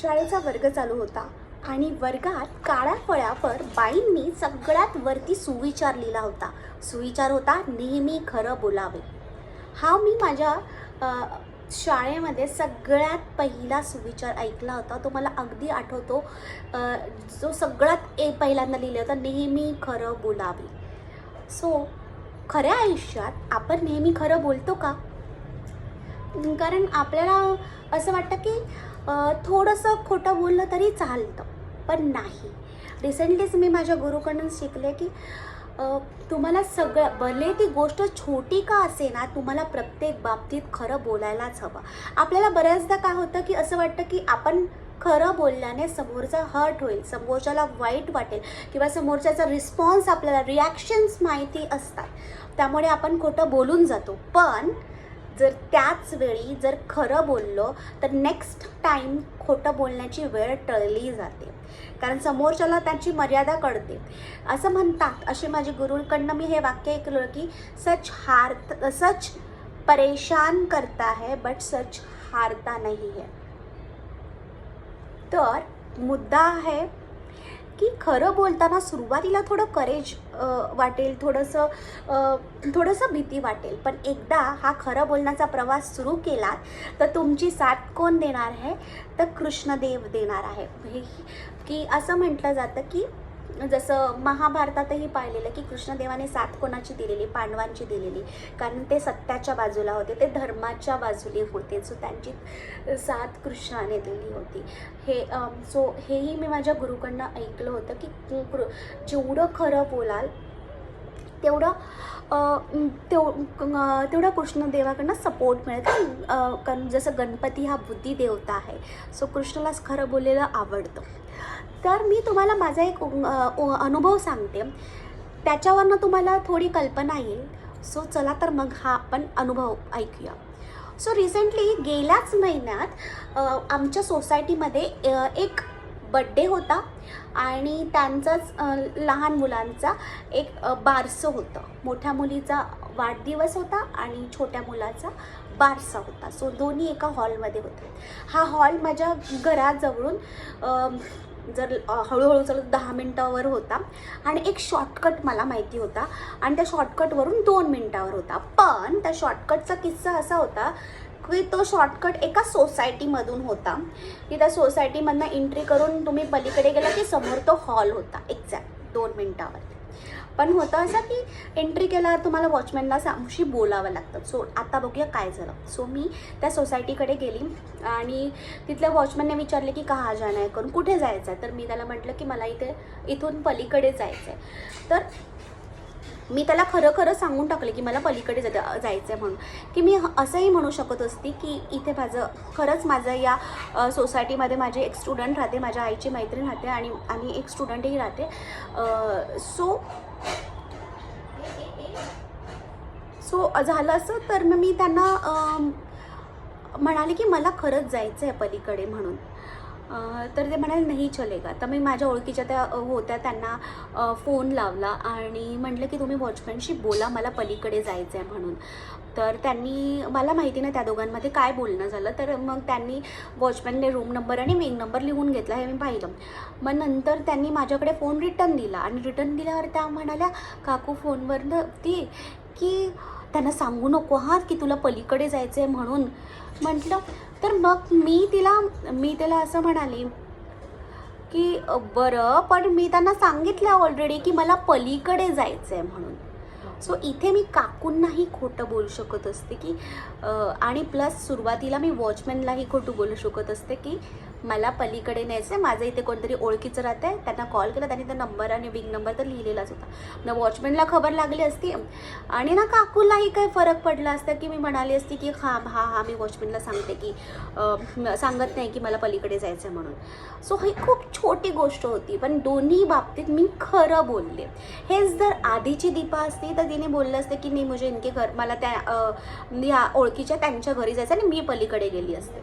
शाळेचा वर्ग चालू होता आणि वर्गात काळ्या फळ्यावर बाईंनी सगळ्यात वरती सुविचार लिहिला होता. सुविचार होता नेहमी खरं बोलावे. हा मी माझ्या शाळेमध्ये सगळ्यात पहिला सुविचार ऐकला होता. तो मला अगदी आठवतो. जो सगळ्यात ए पहिल्यांदा लिहिलं होतं नेहमी खरं बोलावे. सो खऱ्या आयुष्यात आपण नेहमी खरं बोलतो का? कारण आपल्याला असं वाटतं की थोडंसं खोटं बोललं तरी चालतं पण नाही. रिसेंटलीच मी माझ्या गुरुकडून शिकले की तुम्हाला सगळं भले ती गोष्ट छोटी का असे ना तुम्हाला प्रत्येक बाबतीत खरं बोलायलाच हवं. आपल्याला बऱ्याचदा काय होतं की असं वाटतं की आपण खरं बोलल्याने समोरचा हर्ट होईल समोरच्याला वाईट वाटेल किंवा समोरच्याचा रिस्पॉन्स आपल्याला रिॲक्शन्स माहिती असतात. त्यामुळे आपण खोटं बोलून जातो. पण जर त्याच वेळी जर खरं बोललो तर नेक्स्ट टाईम खोटं बोलण्याची वेळ टळली जाते. कारण समोरच्याला त्याची मर्यादा कळते. असं म्हणतात असे माझे गुरुकडनं मी हे वाक्य ऐकलं की सच हारत सच परेशान करता है बट सच हारता नाही है. तर मुद्दा आहे की खरं बोलताना सुरुवातीला थोडं करेज वाटेल थोडंसं थोडंसं भीती वाटेल. पण एकदा हा खरं बोलण्याचा प्रवास सुरू केलात तर तुमची साथ कोण देणार आहे? तर कृष्णदेव देणार आहे. की असं म्हटलं जातं की जसं महाभारतातही पाहिलेलं की कृष्णदेवाने साथ कोणाची दिलेली? पांडवांची दिलेली. कारण ते सत्याच्या बाजूला होते ते धर्माच्या बाजूने होते. सो त्यांची साथ कृष्णाने दिली होती. हे सो हेही मी माझ्या गुरुकडनं ऐकलं होतं की तू कृ जेवढं खरं बोलाल तेवढं तेव तेवढा कृष्णदेवाकडनं सपोर्ट मिळेल कारण कारण जसं गणपती हा बुद्धी देवता आहे सो कृष्णालाच खरं बोललेलं आवडतं. तर मी तुम्हाला माझा एक अनुभव सांगते. त्याच्यावरनं तुम्हाला थोडी कल्पना येईल. सो चला तर मग हा आपण अनुभव ऐकूया. सो रिसेंटली गेल्याच महिन्यात आमच्या सोसायटीमध्ये एक बड्डे होता. आणि त्यांचाच लहान मुलांचा एक बारसं होतं. मोठ्या मुलीचा वाढदिवस होता आणि छोट्या मुलाचा बारसा होता. सो दोन्ही एका हॉलमध्ये होते. हा हॉल माझ्या घराजवळून जर हळूहळू चालत दहा मिनटावर होता आणि एक शॉर्टकट मला माहिती होता. आणि त्या शॉर्टकटवरून दोन मिनटावर होता. पण त्या शॉर्टकटचा किस्सा असा होता की तो शॉर्टकट एका सोसायटीमधून होता. की त्या सोसायटीमधनं एंट्री करून तुम्ही पलीकडे गेला की समोर तो हॉल होता. एक्झॅक्ट दोन मिनटावर. पण होतं असं की एंट्री केल्यावर तुम्हाला वॉचमॅनला सामशी बोलावं लागतं. सो आता बघूया काय झालं. सो मी त्या सोसायटीकडे गेली आणि तिथल्या वॉचमॅनने विचारले की कहा जाणं आहे? करून कुठे जायचं आहे तर मी त्याला म्हटलं की मला इथे इथून पलीकडे जायचं आहे तर मी त्याला खरं खरं सांगून टाकले की मला पलीकडे जा जायचं आहे म्हणून. की मी असंही म्हणू शकत असती की इथे माझं खरंच माझं या सोसायटीमध्ये माझे एक स्टुडंट राहते माझ्या आईची मैत्रीण राहते आणि आणि एक स्टुडंटही राहते. सो सो झालं असं तर मग मी त्यांना म्हणाले की मला खरंच जायचं आहे पलीकडे म्हणून. तर ते म्हणाले नाही चलेगा. तर मी माझ्या ओळखीच्या त्या होत्या त्यांना फोन लावला आणि म्हटलं की तुम्ही वॉचमॅनशी बोला मला पलीकडे जायचं आहे म्हणून. तर त्यांनी मला माहिती नाही त्या दोघांमध्ये काय बोलणं झालं. तर मग त्यांनी वॉचमॅनने रूम नंबर आणि विंग नंबर लिहून घेतला हे मी पाहिलं. मग नंतर त्यांनी माझ्याकडे फोन रिटर्न दिला आणि रिटर्न दिल्यावर त्या म्हणाल्या काकू फोनवरनं ती की त्यांना सांगू नको आहात की तुला पलीकडे जायचं आहे म्हणून. म्हटलं तर मग मी तिला मी तिला असं म्हणाली की बरं पण मी त्यांना सांगितलं ऑलरेडी की मला पलीकडे जायचं आहे म्हणून. सो इथे मी काकूंनाही खोटं बोलू शकत असते की आणि प्लस सुरुवातीला मी वॉचमॅनलाही खोटं बोलू शकत असते की मला पलीकडे न्यायचं आहे माझं इथे कोणतरी ओळखीचं राहतं आहे त्यांना कॉल केला त्यांनी त्या नंबर आणि विंग नंबर तर लिहिलेलाच होता. ना वॉचमॅनला खबर लागली असती. आणि ना काकूलाही काही फरक पडला असता की मी म्हणाली असती की हा हा हा मी वॉचमॅनला सांगते की सांगत नाही की मला पलीकडे जायचं आहे म्हणून. सो ही खूप छोटी गोष्ट होती पण दोन्ही बाबतीत मी खरं बोलले. हेच जर आधीची दीपा असती तर तिने बोललं असतं की नाही मुझे इनके घर मला त्या ह्या या ओळखीच्या त्यांच्या घरी जायचं आणि मी पलीकडे गेली असते.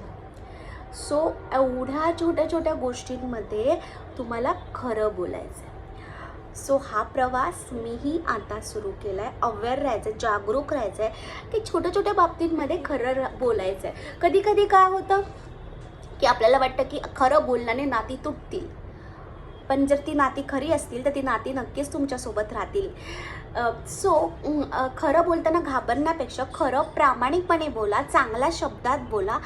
सो एवढ्या छोट्या छोट्या गोष्टींमध्ये तुम्हाला खरं बोलायचं आहे सो हा प्रवास मीही आता सुरू केला आहे अवेअर राहायचं आहे जागरूक राहायचं आहे की छोट्या छोट्या बाबतींमध्ये खरं बोलायचं आहे कधी कधी काय होतं की आपल्याला वाटतं की खरं बोलण्याने नाती तुटतील. पण जर ती नाती खरी असतील तर ती नाती नक्कीच तुमच्यासोबत राहतील. सो खरं बोलताना घाबरण्यापेक्षा खरं प्रामाणिकपणे बोला चांगल्या शब्दात बोला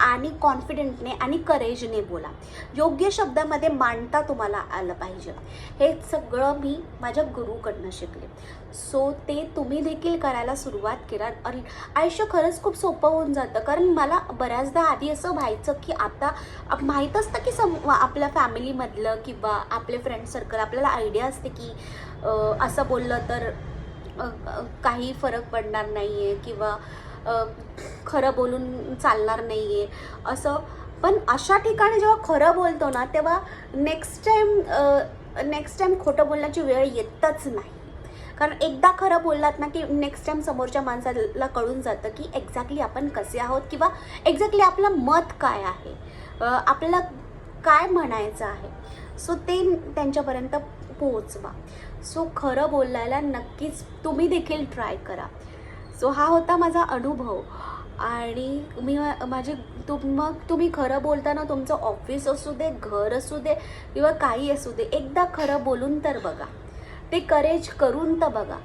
आणि कॉन्फिडेंटने आणि करेजने बोला. योग्य शब्दामध्ये मांडता तुम्हाला आलं पाहिजे. हे सगळं मी माझ्या गुरुकडनं शिकले. सो ते तुम्ही देखील करायला सुरुवात केला. अरे, आयुष्य खरंच खूप सोपं होऊन जातं. कारण मला बऱ्याचदा आधी असं व्हायचं की आता माहीत असतं की सम आपल्या फॅमिलीमधलं किंवा आपले फ्रेंड सर्कल आपल्याला आयडिया असते की असं बोललं तर काही फरक पडणार नाही आहे किंवा खरं बोलून चालणार नाही आहे असं पण अशा ठिकाणी जेव्हा खरं बोलतो ना तेव्हा नेक्स्ट टाईम नेक्स्ट टाईम खोटं बोलण्याची वेळ येतच नाही. कारण एकदा खरं बोललात ना की नेक्स्ट टाईम समोरच्या माणसाला कळून जातं की एक्झॅक्टली आपण कसे आहोत किंवा एक्झॅक्टली आपलं मत काय आहे. अं, आपल्याला काय म्हणायचं आहे. सो ते त्यांच्यापर्यंत पोहोचवा. सो खरं बोलायला नक्कीच तुम्ही देखील ट्राय करा. सो हा होता माझा अनुभव. आणि मी माझे तुम मग तुम्ही खरं बोलताना तुमचं ऑफिस असू दे घर असू दे किंवा काही असू दे एकदा खरं बोलून तर बघा. ते करेज करून तर बघा.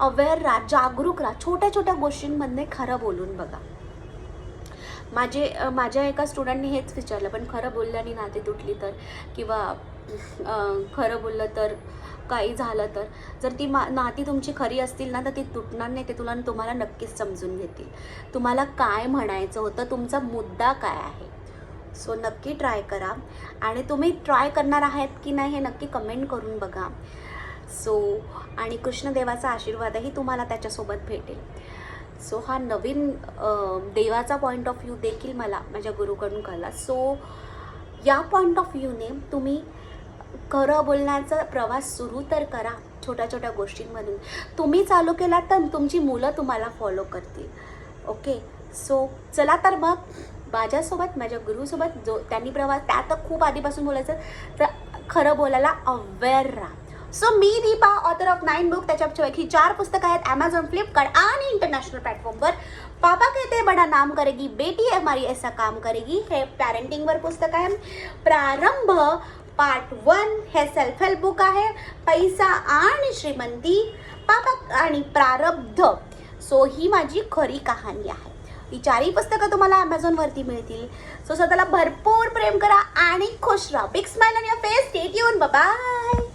अवेअर राहा जागरूक राहा. छोट्या छोट्या गोष्टींमध्ये खरं बोलून बघा. माझे माझ्या एका स्टुडंटने हेच विचारलं पण खरं बोलल्याने नाते तुटली तर? किंवा खरं बोललं तर काही झालं तर. जर ती मा नाती तुमची खरी असतील ना तर ती तुटणार नाही ते तुला तुम्हाला नक्कीच समजून घेतील. तुम्हाला काय म्हणायचं होतं तुमचा मुद्दा काय आहे? सो नक्की ट्राय करा. आणि तुम्ही ट्राय करणार आहात की नाही हे नक्की कमेंट करून बघा. सो आणि कृष्णदेवाचा आशीर्वादही तुम्हाला त्याच्यासोबत भेटेल. सो हा नवीन देवाचा पॉईंट ऑफ व्ह्यू देखील मला माझ्या गुरुकडून कळला. सो या पॉईंट ऑफ व्ह्यूने तुम्ही खरं बोलण्याचा प्रवास सुरू तर करा छोट्या छोट्या गोष्टींमधून. तुम्ही चालू केला तर तुमची मुलं तुम्हाला फॉलो करतील. ओके सो चला तर मग माझ्यासोबत माझ्या गुरुसोबत जो त्यांनी प्रवास त्या तर खूप आधीपासून बोलायचं तर खरं बोलायला अवेअर राहा. So me Deepa author of nine book त्याच्या ही चार पुस्तकं आहेत ॲमेझॉन फ्लिपकार्ट आणि इंटरनॅशनल प्लॅटफॉर्मवर पापा कहते बडा नाम करेगी बेटी हमारी ऐसा काम करेगी. हे पॅरेंटिंगवर पुस्तक आहे. प्रारंभ पार्ट वन हे सेल्फ हेल्प बुक आहे. पैसा आणि श्रीमंती पापा आणि प्रारब्ध. सो ही माझी खरी कहाणी आहे. ही चारही पुस्तकं तुम्हाला अमेझॉनवरती मिळतील. सो स्वतःला भरपूर प्रेम करा आणि खुश राहा. Big smile on your face state येऊन बाय